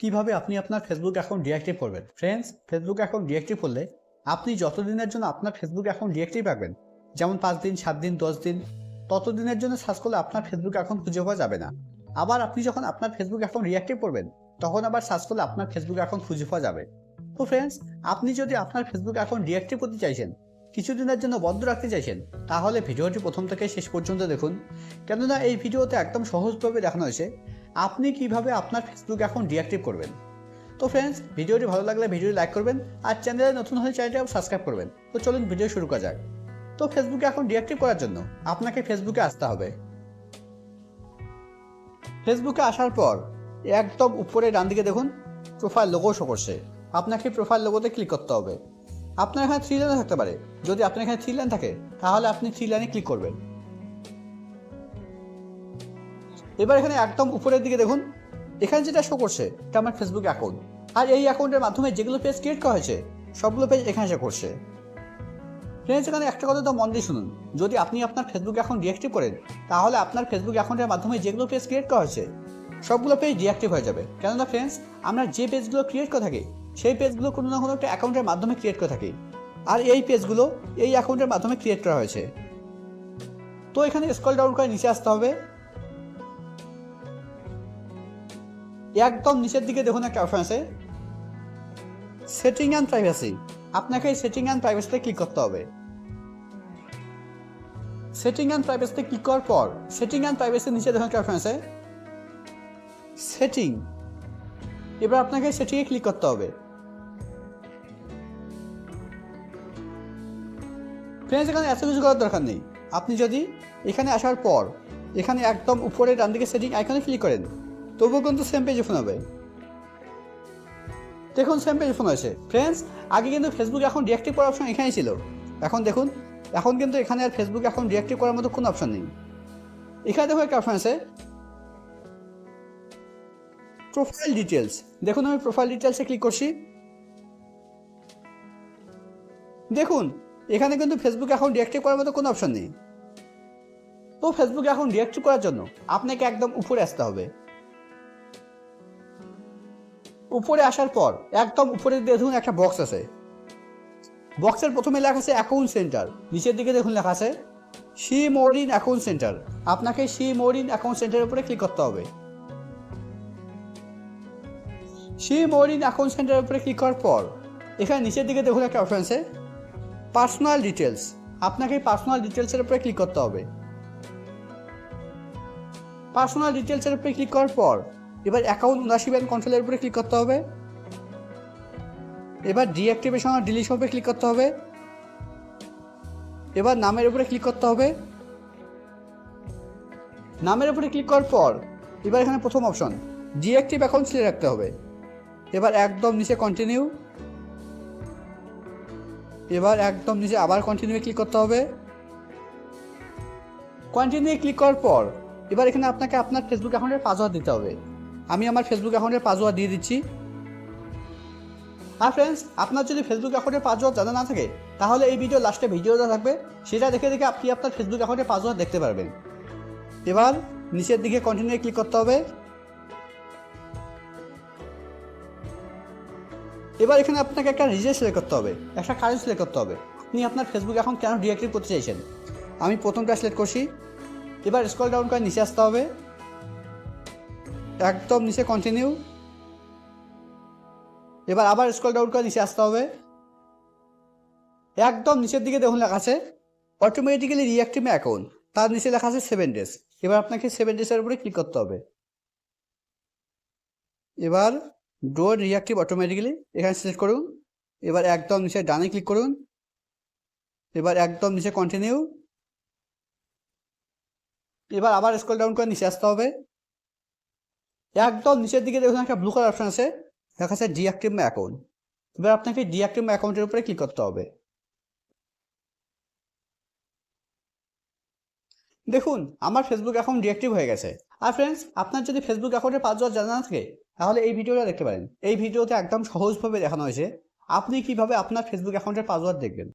কীভাবে আপনি আপনার ফেসবুক অ্যাকাউন্ট ডিঅ্যাক্টিভ করবেন? ফ্রেন্ডস ফেসবুক অ্যাকাউন্ট ডিঅ্যাক্টিভ করলে আপনি যতদিনের জন্য আপনার ফেসবুক অ্যাকাউন্ট ডিঅ্যাক্টিভ রাখবেন, যেমন পাঁচ দিন, সাত দিন, দশ দিন, ততদিনের জন্য সার্চ করলে আপনার ফেসবুক অ্যাকাউন্ট খুঁজে পাওয়া যাবে না। আবার আপনি যখন আপনার ফেসবুক অ্যাকাউন্ট রিঅ্যাক্টিভ করবেন, তখন আবার সার্চ করলে আপনার ফেসবুক অ্যাকাউন্ট খুঁজে পাওয়া যাবে। তো ফ্রেন্ডস আপনি যদি আপনার ফেসবুক অ্যাকাউন্ট ডিঅ্যাক্টিভ করতে চাইছেন, কিছুদিনের জন্য বন্ধ রাখতে চাইছেন, তাহলে ভিডিওটি প্রথম থেকে শেষ পর্যন্ত দেখুন। কেননা এই ভিডিওতে একদম সহজভাবে দেখানো হয়েছে আপনি কীভাবে আপনার ফেসবুক অ্যাকাউন্ট ডিঅ্যাক্টিভ করবেন? তো ফ্রেন্ডস ভিডিওটি ভালো লাগলে ভিডিওটি লাইক করবেন আর চ্যানেলে নতুন হলে চ্যানেলটি সাবস্ক্রাইব করবেন। তো চলুন ভিডিও শুরু করা যাক। তো ফেসবুকে এখন ডিঅ্যাক্টিভ করার জন্য আপনাকে ফেসবুকে আসতে হবে। ফেসবুকে আসার পর একদম উপরে ডান দিকে দেখুন প্রোফাইল লোগো শো করছে। আপনাকে প্রোফাইল লোগোতে ক্লিক করতে হবে। আপনার এখানে থ্রি লাইন থাকতে পারে। যদি আপনার এখানে থ্রি লাইন থাকে, তাহলে আপনি থ্রি লাইনে ক্লিক করবেন। এবার এখানে একদম উপরের দিকে দেখুন। এখানে যেটা শো করছে, এটা আমার ফেসবুক অ্যাকাউন্ট আর এই অ্যাকাউন্টের মাধ্যমে যেগুলো পেজ ক্রিয়েট করা হয়েছে, সবগুলো পেজ এখানে শো করছে। ফ্রেন্ডস এখানে একটা কথা তো মন দিয়ে শুনুন। যদি আপনি আপনার ফেসবুক অ্যাকাউন্ট ডিঅ্যাক্টিভ করেন, তাহলে আপনার ফেসবুক অ্যাকাউন্টের মাধ্যমে যেগুলো পেজ ক্রিয়েট করা হয়েছে, সবগুলো পেজ ডিঅ্যাক্টিভ হয়ে যাবে। কেননা ফ্রেন্ডস আমরা যে পেজগুলো ক্রিয়েট করে থাকি, সেই পেজগুলো কোনো না কোনো একটা অ্যাকাউন্টের মাধ্যমে ক্রিয়েট করে থাকি। আর এই পেজগুলো এই অ্যাকাউন্টের মাধ্যমে ক্রিয়েট করা হয়েছে। তো এখানে স্কল ডাউন করে নিচে আসতে হবে। একদম নিচের দিকে দেখুন একটা অপশন আছে। সেটিং অ্যান্ড প্রাইভেসি আপনাকে এই সেটিং অ্যান্ড প্রাইভেসিতে ক্লিক করতে হবে। সেটিং অ্যান্ড প্রাইভেসিতে ক্লিক করার পর সেটিং অ্যান্ড প্রাইভেসির নিচে দেখুন একটা অপশন আছে। সেটিং এবার আপনাকে সেটিংয়ে ক্লিক করতে হবে। ফ্রেন্ডস এখানে এত কিছু করার দরকার নেই। আপনি যদি এখানে আসার পর, এখানে একদম উপরে ডান দিকে সেটিং আইকনে ক্লিক করেন তবুও কিন্তু সেম পেজে ফোন হবে। দেখুন সেম পেজে ফোন হয়েছে। ফ্রেন্ডস আগে কিন্তু ফেসবুক এখন ডিঅ্যাক্টিভ করার অপশন এখানেই ছিল। এখন দেখুন, এখন কিন্তু এখানে আর ফেসবুক এখন ডিঅ্যাক্টিভ করার মতো কোনো অপশন নেই। এখানে দেখো একটা অপশন আছে। প্রোফাইল ডিটেলস দেখুন, আমি প্রোফাইল ডিটেলসে ক্লিক করছি। দেখুন, এখানে কিন্তু ফেসবুক এখন ডিঅ্যাক্টিভ করার মতো কোনো অপশন নেই। তো ফেসবুক এখন ডিঅ্যাক্টিভ করার জন্য আপনাকে একদম উপরে আসতে হবে। উপরে আসার পর একদম উপরে দেখুন একটা বক্স আছে। বক্সের প্রথমে লেখা আছে অ্যাকাউন্ট সেন্টার নিচের দিকে দেখুন লেখা আছে see more in account center আপনাকে সি মোরিন অ্যাকাউন্ট সেন্টারের উপরে ক্লিক করতে হবে। সি মোরিন অ্যাকাউন্ট সেন্টারের উপরে ক্লিক করার পর, এখানে নিচের দিকে দেখুন একটা অপশন আছে পার্সোনাল ডিটেলস আপনাকে পার্সোনাল ডিটেলসের উপরে ক্লিক করতে হবে। পার্সোনাল ডিটেলসের উপরে ক্লিক করার পর এবার অ্যাকাউন্ট ওনারশিপ অ্যান্ড কন্ট্রোলের উপরে ক্লিক করতে হবে। এবার ডিঅ্যাক্টিভেশন আর ডিলিশন উপরে ক্লিক করতে হবে। এবার নামের উপরে ক্লিক করতে হবে। নামের উপরে ক্লিক করার পর এবার এখানে প্রথম অপশন ডিঅ্যাক্টিভ অ্যাকাউন্ট সিলেক্ট রাখতে হবে। এবার একদম নিচে কন্টিনিউ এবার একদম নিচে আবার কন্টিনিউ ক্লিক করতে হবে। কন্টিনিউ ক্লিক করার পর এবার এখানে আপনাকে আপনার ফেসবুক অ্যাকাউন্টের পাসওয়ার্ড দিতে হবে। আমি আমার ফেসবুক অ্যাকাউন্টের পাসওয়ার্ড দিয়ে দিচ্ছি। আর ফ্রেন্ডস আপনার যদি ফেসবুক অ্যাকাউন্টের পাসওয়ার্ড জানা না থাকে, তাহলে এই ভিডিও লাস্টে ভিডিওটা থাকবে। সেটা দেখে দেখে আপনি আপনার ফেসবুক অ্যাকাউন্টের পাসওয়ার্ড দেখতে পারবেন। এবার নিচের দিকে কন্টিনিউ ক্লিক করতে হবে। এবার এখানে আপনাকে একটা রিজেন সিলেক্ট করতে হবে, একটা কারেন্ট সিলেক্ট করতে হবে। আপনি আপনার ফেসবুক অ্যাকাউন্ট কেন ডিঅ্যাক্টিভ করতে চাইছেন? আমি প্রথমটা সিলেক্ট করছি। এবার স্ক্রল ডাউন করে নিচে আসতে হবে। একদম নিচে কন্টিনিউ এবার আবার স্ক্রল ডাউন করে নিচে আসতে হবে। একদম নিচের দিকে দেখুন লেখা আছে অটোমেটিক্যালি রিঅ্যাক্টিভ অ্যাকাউন্ট তার নিচে লেখা আছে সেভেন ডেজ এবার আপনাকে সেভেন ডেজের উপরে ক্লিক করতে হবে। এবার ডোর রিঅ্যাক্টিভ অটোমেটিক্যালি এখানে সিলেক্ট করুন। এবার একদম নিচে ডানে ক্লিক করুন। এবার একদম নিচে কন্টিনিউ এবার আবার স্ক্রল ডাউন করে নিচে আসতে হবে। একদম নিচের দিকে দেখুন একটা ব্লু কালার অপশন আছে। দেখা যাচ্ছে ডিঅ্যাক্টিভ মাই অ্যাকাউন্ট এবার আপনাকে ডিঅ্যাক্টিভ মাই অ্যাকাউন্টের উপরে ক্লিক করতে হবে। দেখুন, আমার ফেসবুক অ্যাকাউন্ট ডিঅ্যাক্টিভ হয়ে গেছে। আর ফ্রেন্ডস আপনার যদি ফেসবুক অ্যাকাউন্টের পাসওয়ার্ড জানা না থাকে, তাহলে এই ভিডিওটা দেখতে পারেন। এই ভিডিওতে একদম সহজভাবে দেখানো হয়েছে। আপনি কীভাবে আপনার ফেসবুক অ্যাকাউন্টের পাসওয়ার্ড দেখবেন।